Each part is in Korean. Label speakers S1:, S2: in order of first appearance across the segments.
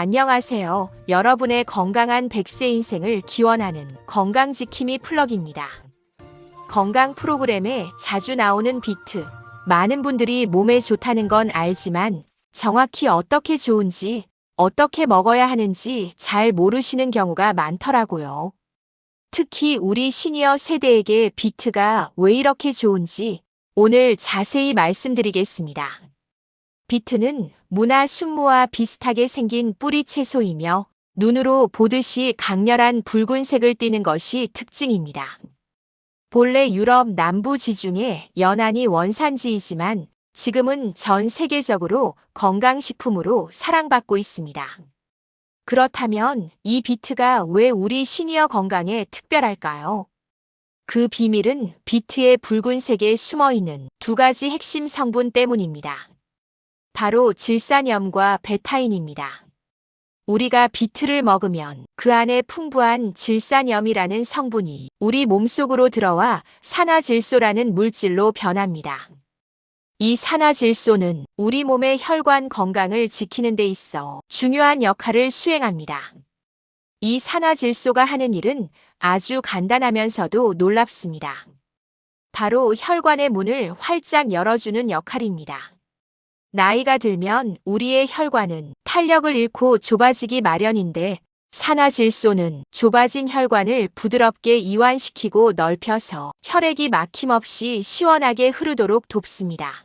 S1: 안녕하세요. 여러분의 건강한 100세 인생을 기원하는 건강지킴이 플러그입니다. 건강 프로그램에 자주 나오는 비트. 많은 분들이 몸에 좋다는 건 알지만 정확히 어떻게 좋은지, 어떻게 먹어야 하는지 잘 모르시는 경우가 많더라고요. 특히 우리 시니어 세대에게 비트가 왜 이렇게 좋은지 오늘 자세히 말씀드리겠습니다. 비트는 무나 순무와 비슷하게 생긴 뿌리 채소이며 눈으로 보듯이 강렬한 붉은색을 띠는 것이 특징입니다. 본래 유럽 남부 지중해 연안이 원산지이지만 지금은 전 세계적으로 건강식품으로 사랑받고 있습니다. 그렇다면 이 비트가 왜 우리 시니어 건강에 특별할까요? 그 비밀은 비트의 붉은색에 숨어 있는 두 가지 핵심 성분 때문입니다. 바로 질산염과 베타인입니다. 우리가 비트를 먹으면 그 안에 풍부한 질산염이라는 성분이 우리 몸속으로 들어와 산화질소라는 물질로 변합니다. 이 산화질소는 우리 몸의 혈관 건강을 지키는 데 있어 중요한 역할을 수행합니다. 이 산화질소가 하는 일은 아주 간단하면서도 놀랍습니다. 바로 혈관의 문을 활짝 열어주는 역할입니다. 나이가 들면 우리의 혈관은 탄력을 잃고 좁아지기 마련인데 산화질소는 좁아진 혈관을 부드럽게 이완시키고 넓혀서 혈액이 막힘없이 시원하게 흐르도록 돕습니다.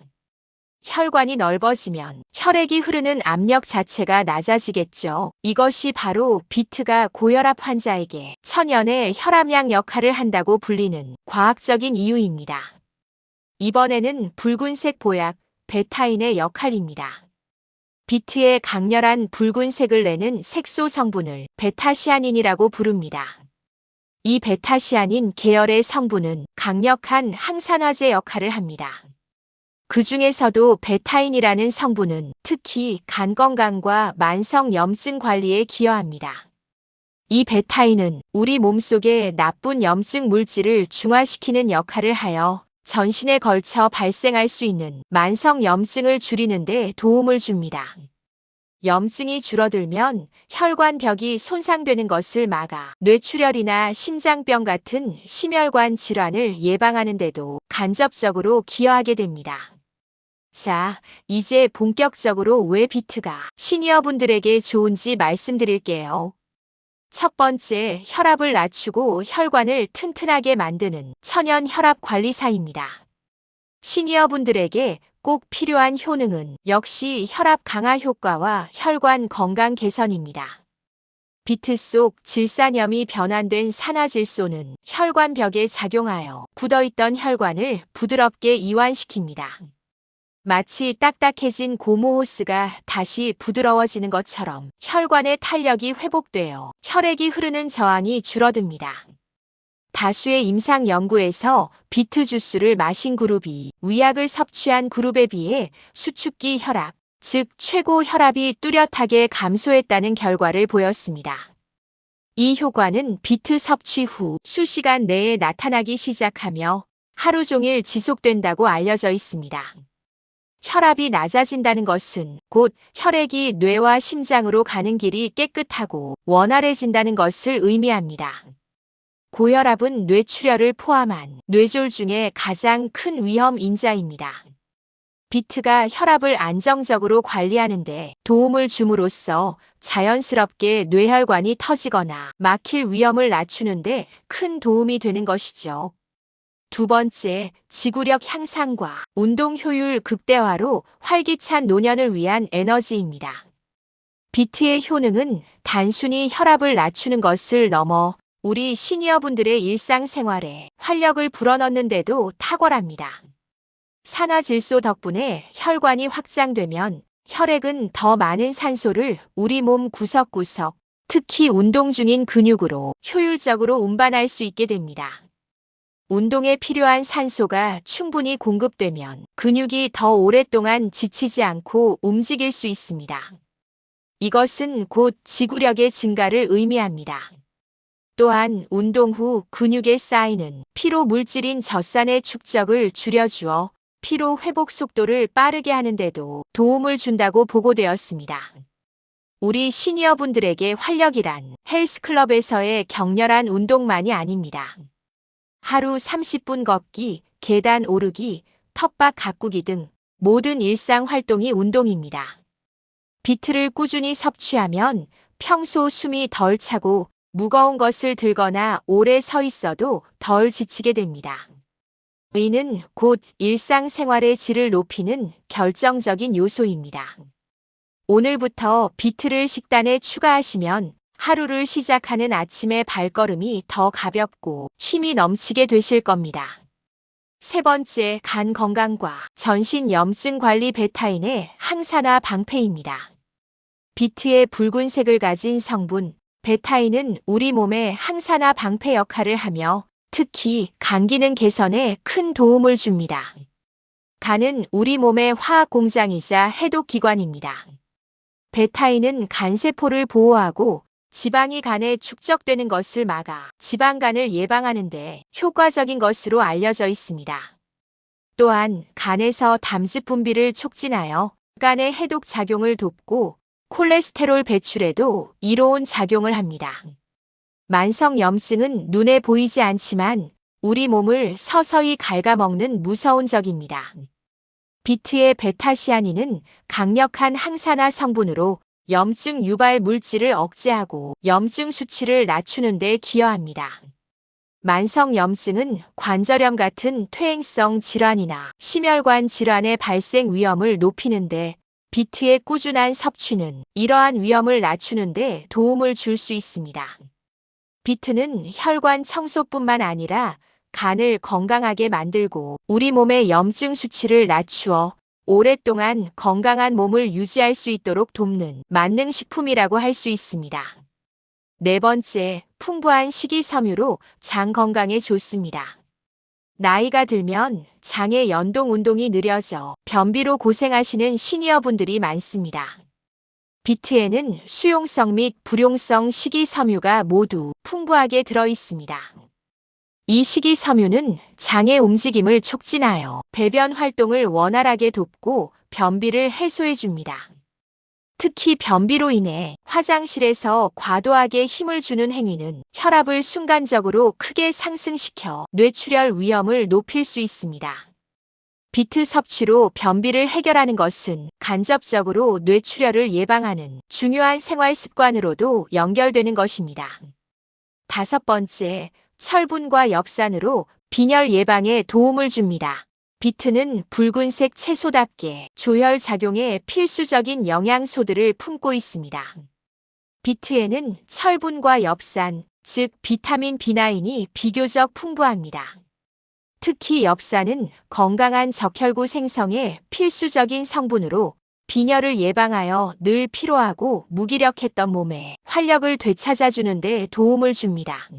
S1: 혈관이 넓어지면 혈액이 흐르는 압력 자체가 낮아지겠죠. 이것이 바로 비트가 고혈압 환자에게 천연의 혈압약 역할을 한다고 불리는 과학적인 이유입니다. 이번에는 붉은색 보약 베타인의 역할입니다. 비트의 강렬한 붉은색을 내는 색소 성분을 베타시아닌이라고 부릅니다. 이 베타시아닌 계열의 성분은 강력한 항산화제 역할을 합니다. 그 중에서도 베타인이라는 성분은 특히 간 건강과 만성 염증 관리에 기여합니다. 이 베타인은 우리 몸속의 나쁜 염증 물질을 중화시키는 역할을 하여 전신에 걸쳐 발생할 수 있는 만성 염증을 줄이는 데 도움을 줍니다. 염증이 줄어들면 혈관벽이 손상되는 것을 막아 뇌출혈이나 심장병 같은 심혈관 질환을 예방하는 데도 간접적으로 기여하게 됩니다. 자, 이제 본격적으로 왜 비트가 시니어분들에게 좋은지 말씀드릴게요. 첫 번째, 혈압을 낮추고 혈관을 튼튼하게 만드는 천연 혈압 관리사입니다. 시니어분들에게 꼭 필요한 효능은 역시 혈압 강화 효과와 혈관 건강 개선입니다. 비트 속 질산염이 변환된 산화질소는 혈관벽에 작용하여 굳어있던 혈관을 부드럽게 이완시킵니다. 마치 딱딱해진 고무 호스가 다시 부드러워지는 것처럼 혈관의 탄력이 회복되어 혈액이 흐르는 저항이 줄어듭니다. 다수의 임상 연구에서 비트 주스를 마신 그룹이 위약을 섭취한 그룹에 비해 수축기 혈압, 즉 최고 혈압이 뚜렷하게 감소했다는 결과를 보였습니다. 이 효과는 비트 섭취 후 수시간 내에 나타나기 시작하며 하루 종일 지속된다고 알려져 있습니다. 혈압이 낮아진다는 것은 곧 혈액이 뇌와 심장으로 가는 길이 깨끗하고 원활해진다는 것을 의미합니다. 고혈압은 뇌출혈을 포함한 뇌졸 중에 가장 큰 위험 인자입니다. 비트가 혈압을 안정적으로 관리하는데 도움을 줌으로써 자연스럽게 뇌혈관이 터지거나 막힐 위험을 낮추는데 큰 도움이 되는 것이죠. 두 번째, 지구력 향상과 운동 효율 극대화로 활기찬 노년을 위한 에너지입니다. 비트의 효능은 단순히 혈압을 낮추는 것을 넘어 우리 시니어분들의 일상생활에 활력을 불어넣는데도 탁월합니다. 산화 질소 덕분에 혈관이 확장되면 혈액은 더 많은 산소를 우리 몸 구석구석, 특히 운동 중인 근육으로 효율적으로 운반할 수 있게 됩니다. 운동에 필요한 산소가 충분히 공급되면 근육이 더 오랫동안 지치지 않고 움직일 수 있습니다. 이것은 곧 지구력의 증가를 의미합니다. 또한 운동 후 근육에 쌓이는 피로 물질인 젖산의 축적을 줄여주어 피로 회복 속도를 빠르게 하는데도 도움을 준다고 보고되었습니다. 우리 시니어분들에게 활력이란 헬스클럽에서의 격렬한 운동만이 아닙니다. 하루 30분 걷기, 계단 오르기, 텃밭 가꾸기 등 모든 일상 활동이 운동입니다. 비트를 꾸준히 섭취하면 평소 숨이 덜 차고 무거운 것을 들거나 오래 서 있어도 덜 지치게 됩니다. 의는 곧 일상생활의 질을 높이는 결정적인 요소입니다. 오늘부터 비트를 식단에 추가하시면 하루를 시작하는 아침의 발걸음이 더 가볍고 힘이 넘치게 되실 겁니다. 세 번째, 간 건강과 전신 염증 관리 베타인의 항산화 방패입니다. 비트의 붉은색을 가진 성분, 베타인은 우리 몸의 항산화 방패 역할을 하며 특히 간 기능 개선에 큰 도움을 줍니다. 간은 우리 몸의 화학 공장이자 해독 기관입니다. 베타인은 간세포를 보호하고 지방이 간에 축적되는 것을 막아 지방간을 예방하는데 효과적인 것으로 알려져 있습니다. 또한 간에서 담즙 분비를 촉진하여 간의 해독 작용을 돕고 콜레스테롤 배출에도 이로운 작용을 합니다. 만성 염증은 눈에 보이지 않지만 우리 몸을 서서히 갉아먹는 무서운 적입니다. 비트의 베타시아닌은 강력한 항산화 성분으로 염증 유발 물질을 억제하고 염증 수치를 낮추는 데 기여합니다. 만성 염증은 관절염 같은 퇴행성 질환이나 심혈관 질환의 발생 위험을 높이는데 비트의 꾸준한 섭취는 이러한 위험을 낮추는데 도움을 줄 수 있습니다. 비트는 혈관 청소뿐만 아니라 간을 건강하게 만들고 우리 몸의 염증 수치를 낮추어 오랫동안 건강한 몸을 유지할 수 있도록 돕는 만능 식품이라고 할 수 있습니다. 네 번째, 풍부한 식이섬유로 장 건강에 좋습니다. 나이가 들면 장의 연동 운동이 느려져 변비로 고생하시는 시니어분들이 많습니다. 비트에는 수용성 및 불용성 식이섬유가 모두 풍부하게 들어 있습니다. 이 식이 섬유는 장의 움직임을 촉진하여 배변 활동을 원활하게 돕고 변비를 해소해 줍니다. 특히 변비로 인해 화장실에서 과도하게 힘을 주는 행위는 혈압을 순간적으로 크게 상승시켜 뇌출혈 위험을 높일 수 있습니다. 비트 섭취로 변비를 해결하는 것은 간접적으로 뇌출혈을 예방하는 중요한 생활 습관으로도 연결되는 것입니다. 다섯 번째, 철분과 엽산으로 빈혈 예방에 도움을 줍니다. 비트는 붉은색 채소답게 조혈 작용에 필수적인 영양소들을 품고 있습니다. 비트에는 철분과 엽산, 즉 비타민 B9이 비교적 풍부합니다. 특히 엽산은 건강한 적혈구 생성에 필수적인 성분으로 빈혈을 예방하여 늘 피로하고 무기력했던 몸에 활력을 되찾아주는 데 도움을 줍니다.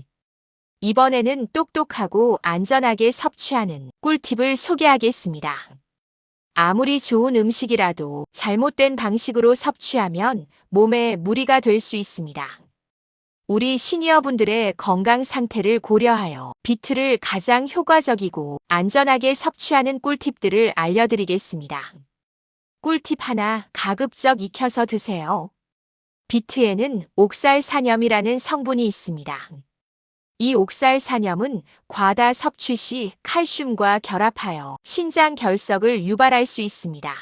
S1: 이번에는 똑똑하고 안전하게 섭취하는 꿀팁을 소개하겠습니다. 아무리 좋은 음식이라도 잘못된 방식으로 섭취하면 몸에 무리가 될 수 있습니다. 우리 시니어분들의 건강 상태를 고려하여 비트를 가장 효과적이고 안전하게 섭취하는 꿀팁들을 알려드리겠습니다. 꿀팁 하나 가급적 익혀서 드세요. 비트에는 옥살산염이라는 성분이 있습니다. 이 옥살 산염은 과다 섭취 시 칼슘과 결합하여 신장 결석을 유발할 수 있습니다.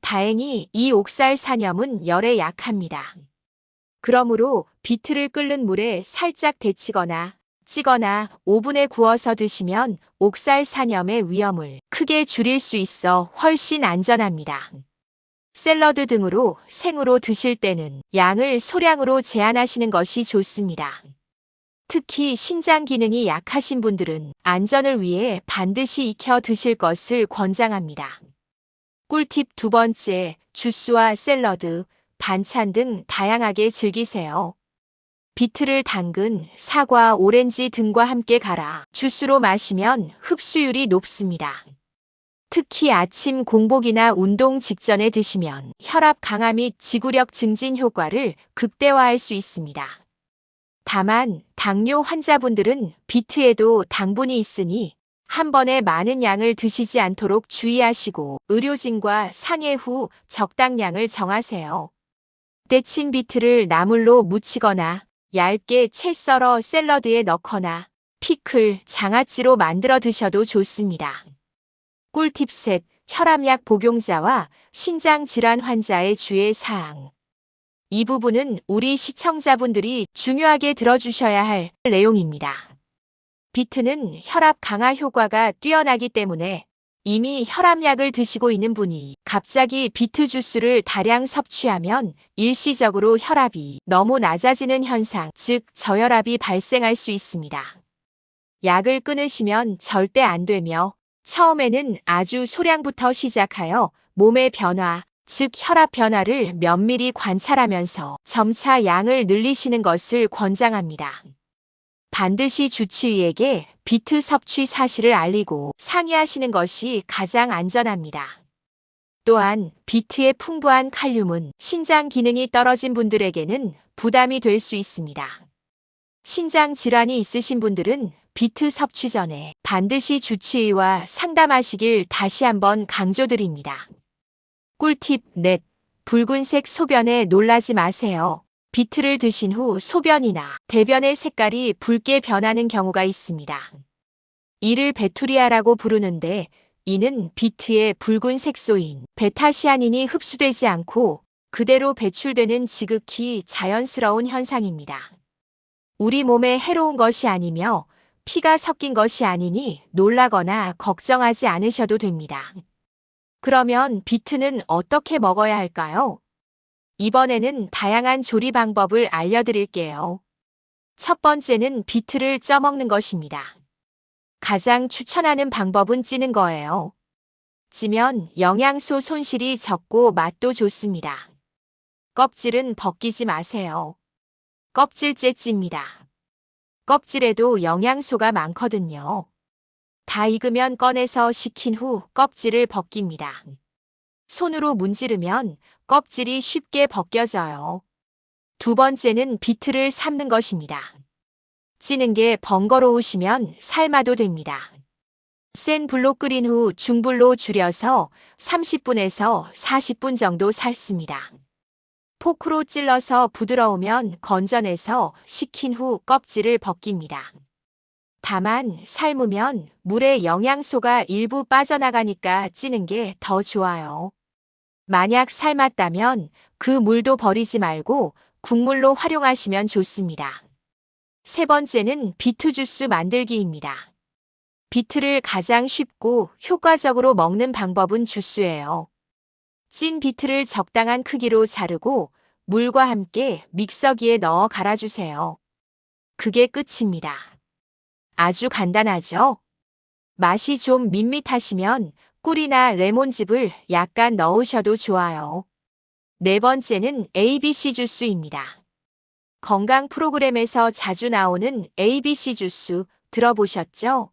S1: 다행히 이 옥살 산염은 열에 약합니다. 그러므로 비트를 끓는 물에 살짝 데치거나 찌거나 오븐에 구워서 드시면 옥살 산염의 위험을 크게 줄일 수 있어 훨씬 안전합니다. 샐러드 등으로 생으로 드실 때는 양을 소량으로 제한하시는 것이 좋습니다. 특히 신장 기능이 약하신 분들은 안전을 위해 반드시 익혀 드실 것을 권장합니다. 꿀팁 두 번째, 주스와 샐러드, 반찬 등 다양하게 즐기세요. 비트를 당근, 사과, 오렌지 등과 함께 갈아 주스로 마시면 흡수율이 높습니다. 특히 아침 공복이나 운동 직전에 드시면 혈압 강화 및 지구력 증진 효과를 극대화할 수 있습니다. 다만 당뇨 환자분들은 비트에도 당분이 있으니 한 번에 많은 양을 드시지 않도록 주의하시고 의료진과 상해 후 적당량을 정하세요. 이때 친 비트를 나물로 무치거나 얇게 채 썰어 샐러드에 넣거나 피클, 장아찌로 만들어 드셔도 좋습니다. 꿀팁 셋, 혈압약 복용자와 신장 질환 환자의 주의 사항. 이 부분은 우리 시청자분들이 중요하게 들어주셔야 할 내용입니다. 비트는 혈압 강화 효과가 뛰어나기 때문에 이미 혈압약을 드시고 있는 분이 갑자기 비트 주스를 다량 섭취하면 일시적으로 혈압이 너무 낮아지는 현상, 즉 저혈압이 발생할 수 있습니다. 약을 끊으시면 절대 안 되며 처음에는 아주 소량부터 시작하여 몸의 변화, 즉 혈압 변화를 면밀히 관찰하면서 점차 양을 늘리시는 것을 권장합니다. 반드시 주치의에게 비트 섭취 사실을 알리고 상의하시는 것이 가장 안전합니다. 또한 비트의 풍부한 칼륨은 신장 기능이 떨어진 분들에게는 부담이 될 수 있습니다. 신장 질환이 있으신 분들은 비트 섭취 전에 반드시 주치의와 상담하시길 다시 한번 강조드립니다. 꿀팁 넷. 붉은색 소변에 놀라지 마세요. 비트를 드신 후 소변이나 대변의 색깔이 붉게 변하는 경우가 있습니다. 이를 베투리아라고 부르는데 이는 비트의 붉은 색소인 베타시아닌이 흡수되지 않고 그대로 배출되는 지극히 자연스러운 현상입니다. 우리 몸에 해로운 것이 아니며 피가 섞인 것이 아니니 놀라거나 걱정하지 않으셔도 됩니다. 그러면 비트는 어떻게 먹어야 할까요? 이번에는 다양한 조리 방법을 알려드릴게요. 첫 번째는 비트를 쪄먹는 것입니다. 가장 추천하는 방법은 찌는 거예요. 찌면 영양소 손실이 적고 맛도 좋습니다. 껍질은 벗기지 마세요. 껍질째 찝니다. 껍질에도 영양소가 많거든요. 다 익으면 꺼내서 식힌 후 껍질을 벗깁니다. 손으로 문지르면 껍질이 쉽게 벗겨져요. 두 번째는 비트를 삶는 것입니다. 찌는 게 번거로우시면 삶아도 됩니다. 센 불로 끓인 후 중불로 줄여서 30분에서 40분 정도 삶습니다. 포크로 찔러서 부드러우면 건져내서 식힌 후 껍질을 벗깁니다. 다만 삶으면 물의 영양소가 일부 빠져나가니까 찌는 게 더 좋아요. 만약 삶았다면 그 물도 버리지 말고 국물로 활용하시면 좋습니다. 세 번째는 비트 주스 만들기입니다. 비트를 가장 쉽고 효과적으로 먹는 방법은 주스예요. 찐 비트를 적당한 크기로 자르고 물과 함께 믹서기에 넣어 갈아주세요. 그게 끝입니다. 아주 간단하죠? 맛이 좀 밋밋하시면 꿀이나 레몬즙을 약간 넣으셔도 좋아요. 네 번째는 ABC 주스입니다. 건강 프로그램에서 자주 나오는 ABC 주스 들어보셨죠?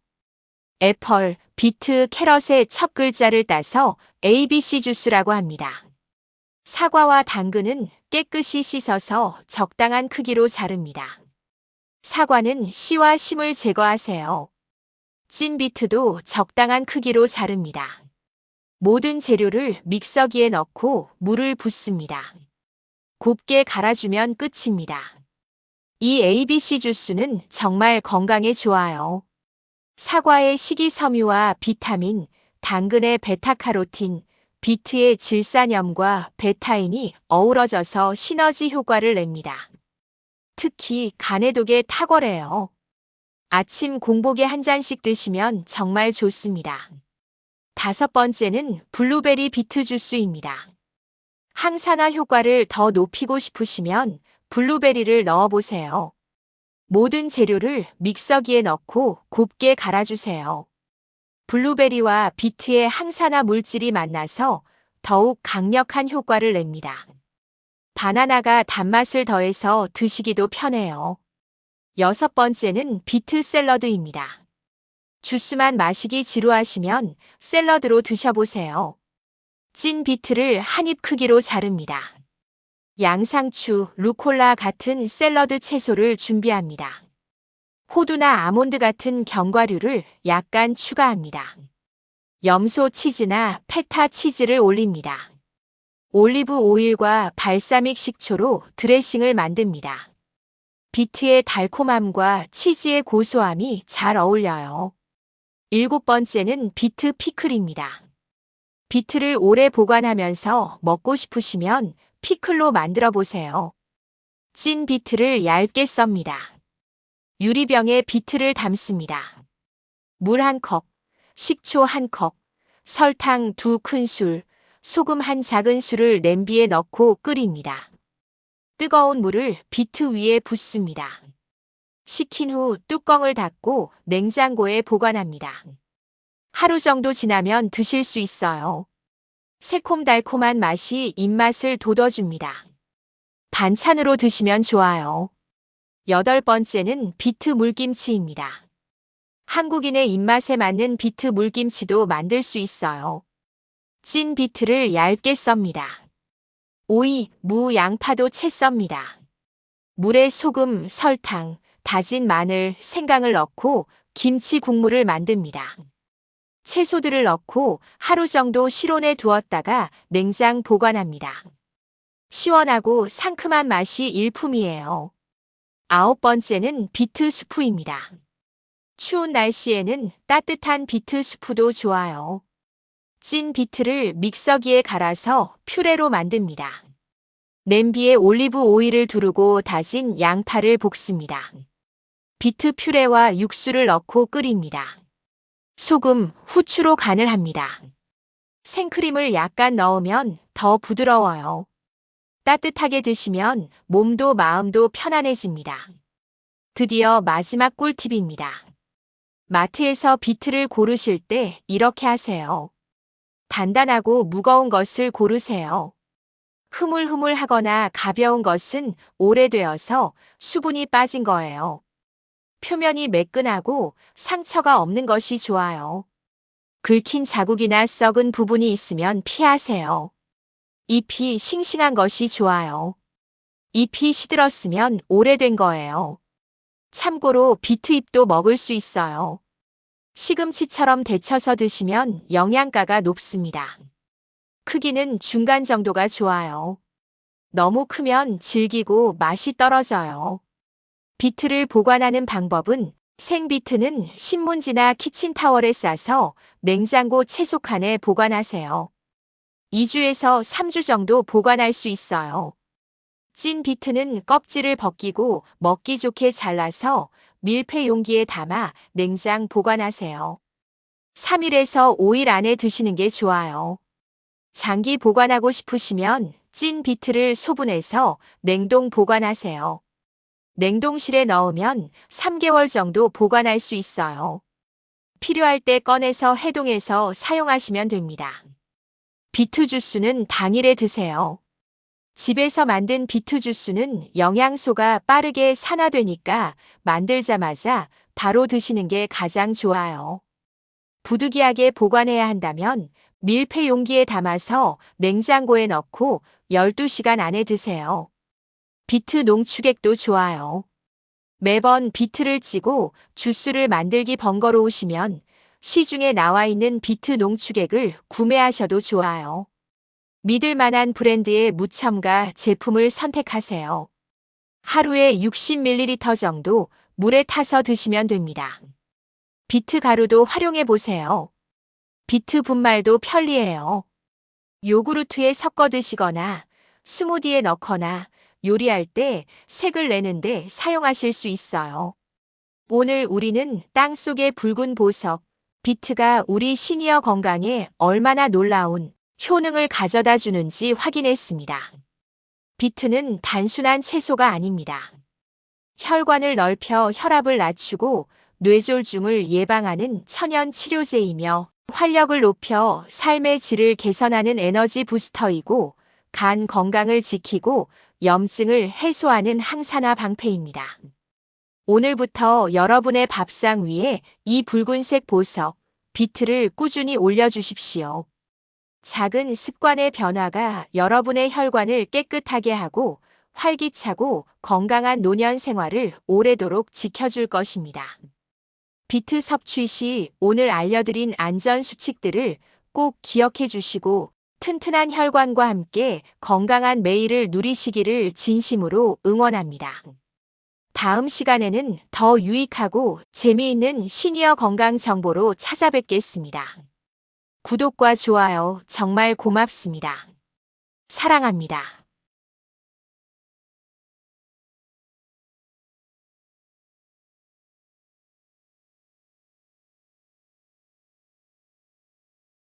S1: 애플, 비트, 캐럿의 첫 글자를 따서 ABC 주스라고 합니다. 사과와 당근은 깨끗이 씻어서 적당한 크기로 자릅니다. 사과는 씨와 심을 제거하세요. 찐 비트도 적당한 크기로 자릅니다. 모든 재료를 믹서기에 넣고 물을 붓습니다. 곱게 갈아주면 끝입니다. 이 ABC 주스는 정말 건강에 좋아요. 사과의 식이섬유와 비타민, 당근의 베타카로틴, 비트의 질산염과 베타인이 어우러져서 시너지 효과를 냅니다. 특히 간해독에 탁월해요. 아침 공복에 한 잔씩 드시면 정말 좋습니다. 다섯 번째는 블루베리 비트 주스입니다. 항산화 효과를 더 높이고 싶으시면 블루베리를 넣어보세요. 모든 재료를 믹서기에 넣고 곱게 갈아주세요. 블루베리와 비트의 항산화 물질이 만나서 더욱 강력한 효과를 냅니다. 바나나가 단맛을 더해서 드시기도 편해요. 여섯 번째는 비트 샐러드입니다. 주스만 마시기 지루하시면 샐러드로 드셔보세요. 찐 비트를 한 입 크기로 자릅니다. 양상추, 루콜라 같은 샐러드 채소를 준비합니다. 호두나 아몬드 같은 견과류를 약간 추가합니다. 염소 치즈나 페타 치즈를 올립니다. 올리브 오일과 발사믹 식초로 드레싱을 만듭니다. 비트의 달콤함과 치즈의 고소함이 잘 어울려요. 일곱 번째는 비트 피클입니다. 비트를 오래 보관하면서 먹고 싶으시면 피클로 만들어 보세요. 찐 비트를 얇게 썹니다. 유리병에 비트를 담습니다. 물 한 컵, 식초 한 컵, 설탕 두 큰술, 소금 한 작은 술을 냄비에 넣고 끓입니다. 뜨거운 물을 비트 위에 붓습니다. 식힌 후 뚜껑을 닫고 냉장고에 보관합니다. 하루 정도 지나면 드실 수 있어요. 새콤달콤한 맛이 입맛을 돋워줍니다. 반찬으로 드시면 좋아요. 여덟 번째는 비트 물김치입니다. 한국인의 입맛에 맞는 비트 물김치도 만들 수 있어요. 찐 비트를 얇게 썹니다. 오이, 무, 양파도 채 썹니다. 물에 소금, 설탕, 다진 마늘, 생강을 넣고 김치 국물을 만듭니다. 채소들을 넣고 하루 정도 실온에 두었다가 냉장 보관합니다. 시원하고 상큼한 맛이 일품이에요. 아홉 번째는 비트 수프입니다. 추운 날씨에는 따뜻한 비트 수프도 좋아요. 찐 비트를 믹서기에 갈아서 퓨레로 만듭니다. 냄비에 올리브 오일을 두르고 다진 양파를 볶습니다. 비트 퓨레와 육수를 넣고 끓입니다. 소금, 후추로 간을 합니다. 생크림을 약간 넣으면 더 부드러워요. 따뜻하게 드시면 몸도 마음도 편안해집니다. 드디어 마지막 꿀팁입니다. 마트에서 비트를 고르실 때 이렇게 하세요. 단단하고 무거운 것을 고르세요. 흐물흐물하거나 가벼운 것은 오래되어서 수분이 빠진 거예요. 표면이 매끈하고 상처가 없는 것이 좋아요. 긁힌 자국이나 썩은 부분이 있으면 피하세요. 잎이 싱싱한 것이 좋아요. 잎이 시들었으면 오래된 거예요. 참고로 비트잎도 먹을 수 있어요. 시금치처럼 데쳐서 드시면 영양가가 높습니다. 크기는 중간 정도가 좋아요. 너무 크면 질기고 맛이 떨어져요. 비트를 보관하는 방법은 생비트는 신문지나 키친타월에 싸서 냉장고 채소칸에 보관하세요. 2주에서 3주 정도 보관할 수 있어요. 찐 비트는 껍질을 벗기고 먹기 좋게 잘라서 밀폐 용기에 담아 냉장 보관하세요. 3일에서 5일 안에 드시는 게 좋아요. 장기 보관하고 싶으시면 찐 비트를 소분해서 냉동 보관하세요. 냉동실에 넣으면 3개월 정도 보관할 수 있어요. 필요할 때 꺼내서 해동해서 사용하시면 됩니다. 비트 주스는 당일에 드세요. 집에서 만든 비트 주스는 영양소가 빠르게 산화되니까 만들자마자 바로 드시는 게 가장 좋아요. 부득이하게 보관해야 한다면 밀폐 용기에 담아서 냉장고에 넣고 12시간 안에 드세요. 비트 농축액도 좋아요. 매번 비트를 찌고 주스를 만들기 번거로우시면 시중에 나와 있는 비트 농축액을 구매하셔도 좋아요. 믿을 만한 브랜드의 무첨가 제품을 선택하세요. 하루에 60ml 정도 물에 타서 드시면 됩니다. 비트 가루도 활용해 보세요. 비트 분말도 편리해요. 요구르트에 섞어 드시거나 스무디에 넣거나 요리할 때 색을 내는데 사용하실 수 있어요. 오늘 우리는 땅 속의 붉은 보석, 비트가 우리 시니어 건강에 얼마나 놀라운 효능을 가져다 주는지 확인했습니다. 비트는 단순한 채소가 아닙니다. 혈관을 넓혀 혈압을 낮추고 뇌졸중을 예방하는 천연 치료제이며 활력을 높여 삶의 질을 개선하는 에너지 부스터이고 간 건강을 지키고 염증을 해소하는 항산화 방패입니다. 오늘부터 여러분의 밥상 위에 이 붉은색 보석, 비트를 꾸준히 올려주십시오. 작은 습관의 변화가 여러분의 혈관을 깨끗하게 하고 활기차고 건강한 노년 생활을 오래도록 지켜줄 것입니다. 비트 섭취 시 오늘 알려드린 안전 수칙들을 꼭 기억해 주시고 튼튼한 혈관과 함께 건강한 매일을 누리시기를 진심으로 응원합니다. 다음 시간에는 더 유익하고 재미있는 시니어 건강 정보로 찾아뵙겠습니다. 구독과 좋아요 정말 고맙습니다. 사랑합니다.